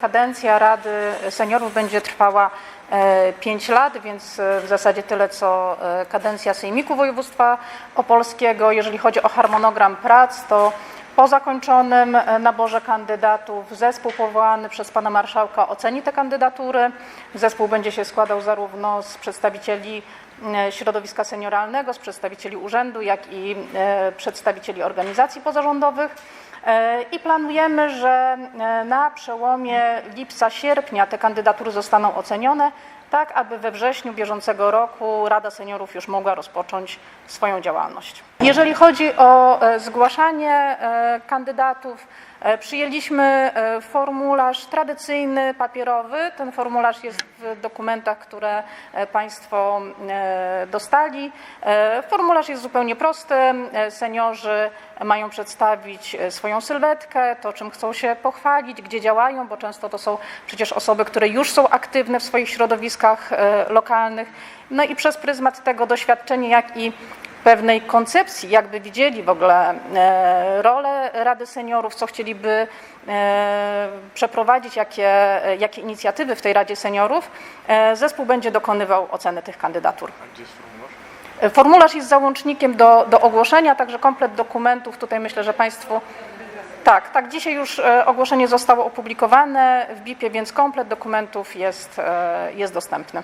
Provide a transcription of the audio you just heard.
Kadencja Rady Seniorów będzie trwała 5 lat, więc e, w zasadzie tyle co e, kadencja Sejmiku Województwa Opolskiego. Jeżeli chodzi o harmonogram prac, to po zakończonym e, naborze kandydatów zespół powołany przez pana marszałka oceni te kandydatury. Zespół będzie się składał zarówno z przedstawicieli e, środowiska senioralnego, z przedstawicieli urzędu, jak i e, przedstawicieli organizacji pozarządowych. E, I planujemy, że e, na przełomie lipca-sierpnia te kandydatury zostaną ocenione, tak aby we wrześniu bieżącego roku Rada Seniorów już mogła rozpocząć swoją działalność. Jeżeli chodzi o e, zgłaszanie e, kandydatów, e, przyjęliśmy formularz tradycyjny, papierowy. Ten formularz jest w dokumentach, które Państwo dostali. Formularz jest zupełnie prosty. Seniorzy mają przedstawić swoją sylwetkę, to czym chcą się pochwalić, gdzie działają, bo często to są przecież osoby, które już są aktywne w swoich środowiskach e, lokalnych. No i przez pryzmat tego doświadczenia, jak i pewnej koncepcji, jakby widzieli w ogóle e, rolę Rady Seniorów, co chcieliby e, przeprowadzić, jakie, jakie inicjatywy w tej Radzie Seniorów, zespół będzie dokonywał oceny tych kandydatur. Formularz jest załącznikiem do, do ogłoszenia, także komplet dokumentów. Tutaj myślę, że Państwu. Tak, tak, dzisiaj już e, ogłoszenie zostało opublikowane w BIP-ie, więc komplet dokumentów jest, e, jest dostępny.